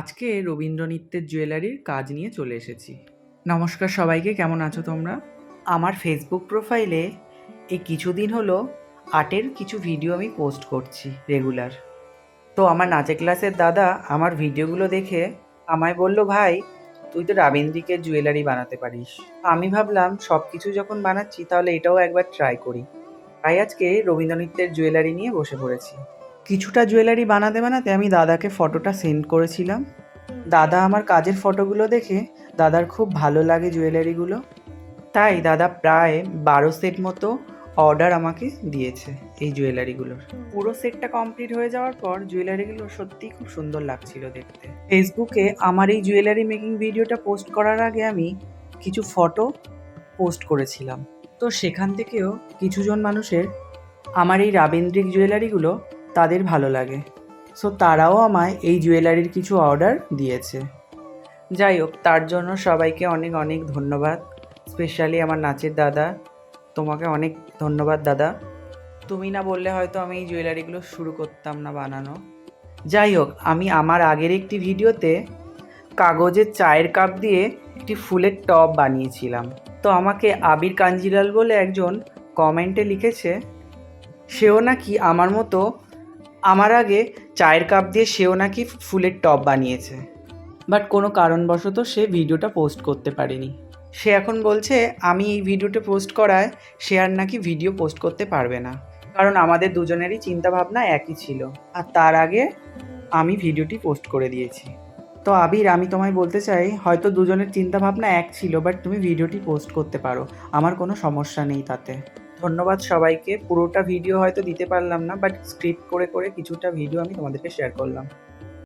আজকে রবীন্দ্র নৃত্যের জুয়েলারির কাজ নিয়ে চলে এসেছি। নমস্কার সবাইকে, কেমন আছো তোমরা? আমার ফেসবুক প্রোফাইলে এই কিছুদিন হলো আর্টের কিছু ভিডিও আমি পোস্ট করছি রেগুলার তো আমার নাচে ক্লাসের দাদা আমার ভিডিওগুলো দেখে আমায় বলল, ভাই, তুই তো রাবীন্দ্রিকের জুয়েলারি বানাতে পারিস। আমি ভাবলাম সব কিছু যখন বানাচ্ছি তাহলে এটাও একবার ট্রাই করি। তাই আজকে রবীন্দ্র নৃত্যের জুয়েলারি নিয়ে বসে পড়েছি। কিছুটা জুয়েলারি বানাতে বানাতে আমি দাদাকে ফটোটা সেন্ড করেছিলাম। দাদা আমার কাজের ফটোগুলো দেখে দাদার খুব ভালো লাগে জুয়েলারিগুলো। তাই দাদা প্রায় বারো সেট মতো অর্ডার আমাকে দিয়েছে এই জুয়েলারিগুলোর। পুরো সেটটা কমপ্লিট হয়ে যাওয়ার পর জুয়েলারিগুলো সত্যিই খুব সুন্দর লাগছিল দেখতে। ফেসবুকে আমার এই জুয়েলারি মেকিং ভিডিওটা পোস্ট করার আগে আমি কিছু ফটো পোস্ট করেছিলাম। তো সেখান থেকেও কিছুজন মানুষের আমার এই রাবেন্দ্রিক জুয়েলারিগুলো তাদের ভালো লাগে। সো তারাও আমায় এই জুয়েলারির কিছু অর্ডার দিয়েছে। যাই হোক, তার জন্য সবাইকে অনেক অনেক ধন্যবাদ। স্পেশালি আমার নাচের দাদা। তোমাকে অনেক ধন্যবাদ, দাদা। তুমি না বললে হয়তো আমি এই জুয়েলারিগুলো শুরু করতাম না বানানো। যাই হোক, আমি আমার আগের একটি ভিডিওতে কাগজের চায়ের কাপ দিয়ে একটি ফুলের টব বানিয়েছিলাম। তো আমাকে আবির কাঞ্জিলাল বলে একজন কমেন্টে লিখেছে, সেও নাকি আমার মতো আমার আগে চায়ের কাপ দিয়ে সেও নাকি ফুলের টব বানিয়েছে। বাট কোনো কারণবশত সে ভিডিওটা পোস্ট করতে পারেনি। সে এখন বলছে আমি এই ভিডিওটা পোস্ট করায় সে আর নাকি ভিডিও পোস্ট করতে পারবে না। কারণ আমাদের দুজনেরই চিন্তাভাবনা একই ছিল। আর তার আগে আমি ভিডিওটি পোস্ট করে দিয়েছি। তো আবির আমি তোমায় বলতে চাই হয়তো দুজনের চিন্তাভাবনা এক ছিল বাট তুমি ভিডিওটি পোস্ট করতে পারো। আমার কোনো সমস্যা নেই তাতে। ধন্যবাদ সবাইকে। পুরোটা ভিডিও হয়তো দিতে পারলাম না বাট স্ক্রিপ্ট করে করে কিছুটা ভিডিও আমি তোমাদেরকে শেয়ার করলাম।